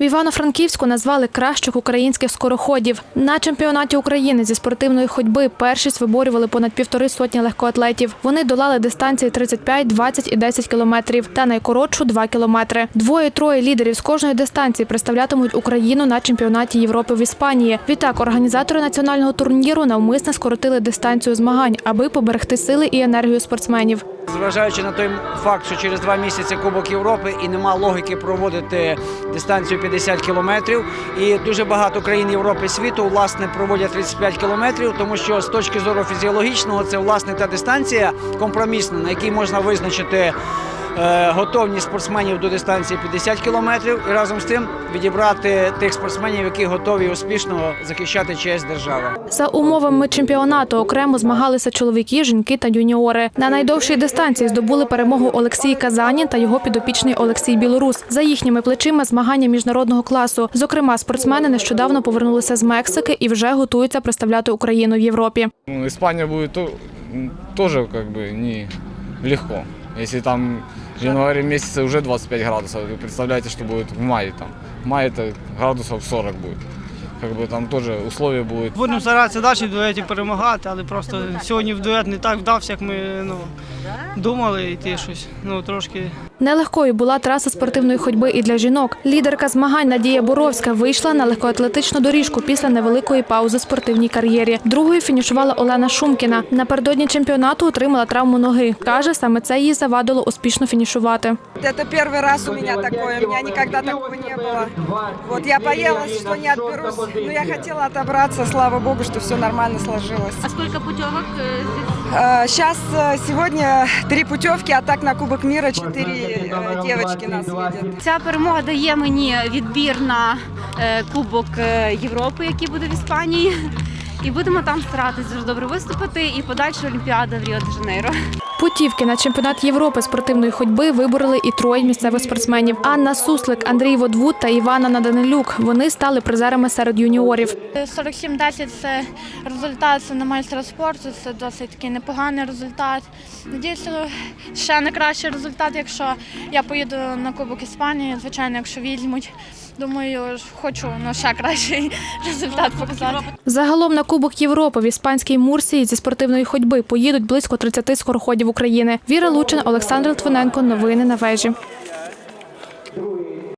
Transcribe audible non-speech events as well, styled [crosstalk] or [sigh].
В Івано-Франківську назвали кращих українських скороходів. На чемпіонаті України зі спортивної ходьби першість виборювали понад півтори сотні легкоатлетів. Вони долали дистанції 35, 20 і 10 кілометрів та найкоротшу 2 кілометри. Двоє-троє лідерів з кожної дистанції представлятимуть Україну на чемпіонаті Європи в Іспанії. Відтак організатори національного турніру навмисно скоротили дистанцію змагань, аби поберегти сили і енергію спортсменів. Зважаючи на той факт, що через два місяці Кубок Європи і нема логіки проводити дистанцію 50 кілометрів. І дуже багато країн Європи світу власне проводять 35 кілометрів, тому що з точки зору фізіологічного це власне та дистанція компромісна, на якій можна визначити. Е, Готовність спортсменів до дистанції 50 кілометрів і разом з тим відібрати тих спортсменів, які готові успішно захищати честь держави. За умовами чемпіонату окремо змагалися чоловіки, жінки та юніори. На найдовшій дистанції здобули перемогу Олексій Казанін та його підопічний Олексій Білорус. За їхніми плечима змагання міжнародного класу. Зокрема, спортсмени нещодавно повернулися з Мексики і вже готуються представляти Україну в Європі. Ну, Испания будет то- м, тоже как не легко. Если там в январе месяце уже 25 градусов, вы представляете, что будет в мае там. В мае это градусов 40 будет Как бы там тоже условия будут Будемо старатися далі в дуеті перемагати, але просто сьогодні в дует не так вдався, як ми ну, думали йти щось. Ну, трошки Нелегкою була траса спортивної ходьби і для жінок. Лідерка змагань Надія Боровська вийшла на легкоатлетичну доріжку після невеликої паузи в спортивній кар'єрі. Другою фінішувала Олена Шумкіна. Напередодні чемпіонату отримала травму ноги. Каже, саме це їй завадило успішно фінішувати. Это первый раз у меня такое, у меня никогда такого не было. Вот я боялась, что не отберусь, но я хотела отобраться, слава богу, что все нормально сложилось. А сколько путевок э, здесь? Сейчас сегодня три путевки, а так на Кубок мира четыре э, девочки нас видят. Ця перемога дає мені відбір на е, Кубок е, Європи, який буде в Іспанії. І будемо там старатися дуже добре виступити і подальша Олімпіада в Ріо-де-Жанейро. Путівки на чемпіонат Європи спортивної ходьби вибороли і троє місцевих спортсменів: Анна Суслик, Андрій Водвуд та Івана Наданилюк. Вони стали призерами серед юніорів. 47-10 – це результат це на майстра спорту, це досить такий непоганий результат. Надіюся, ще не кращий результат, якщо я поїду на Кубок Іспанії, звичайно, якщо візьмуть. Думаю, хочу ну, ще кращий [laughs] результат показати. Загалом на Кубок Європи в іспанській Мурсії зі спортивної ходьби поїдуть близько 30 скороходів України. Віра Лучин, Олександр Литвиненко. Новини на вежі.